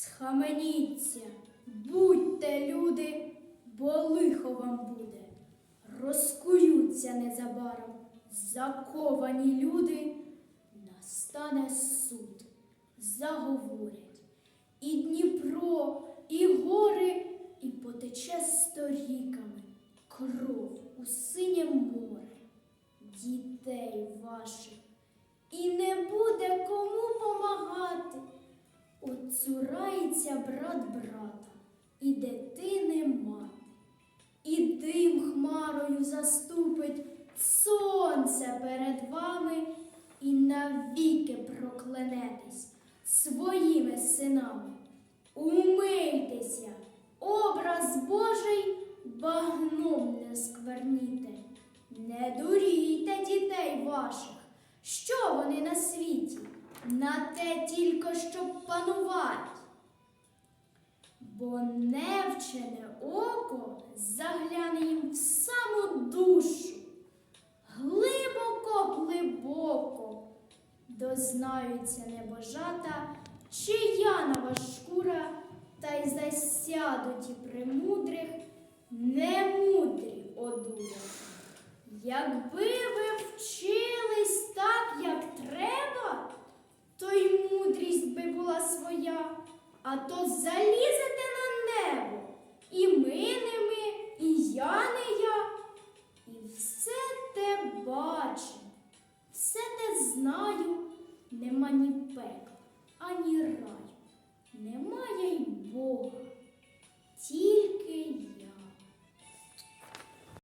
Схаменіться, будьте люди, бо лихо вам буде. Розкуються незабаром заковані люди, настане суд, заговорять. І Дніпро, і гори, і потече сторіками кров у синє море, дітей ваших, і не буде кому. Оцурається брат брата, і дитини мати, і дим хмарою заступить сонце перед вами, і навіки проклянетесь своїми синами. Умийтеся, образ Божий багном не скверніте, не дурійте дітей ваших, що на те тільки щоб панувати. Бо невчене око загляне їм в саму душу, глибоко, глибоко дознаються небожата, чия нова шкура, та й засядуть і премудрих, немудрі одурять. Якби ви вчились а то залізете на небо. І ми не ми, і я не я. І все те бачу, все те знаю, нема ні пекла, ані раю.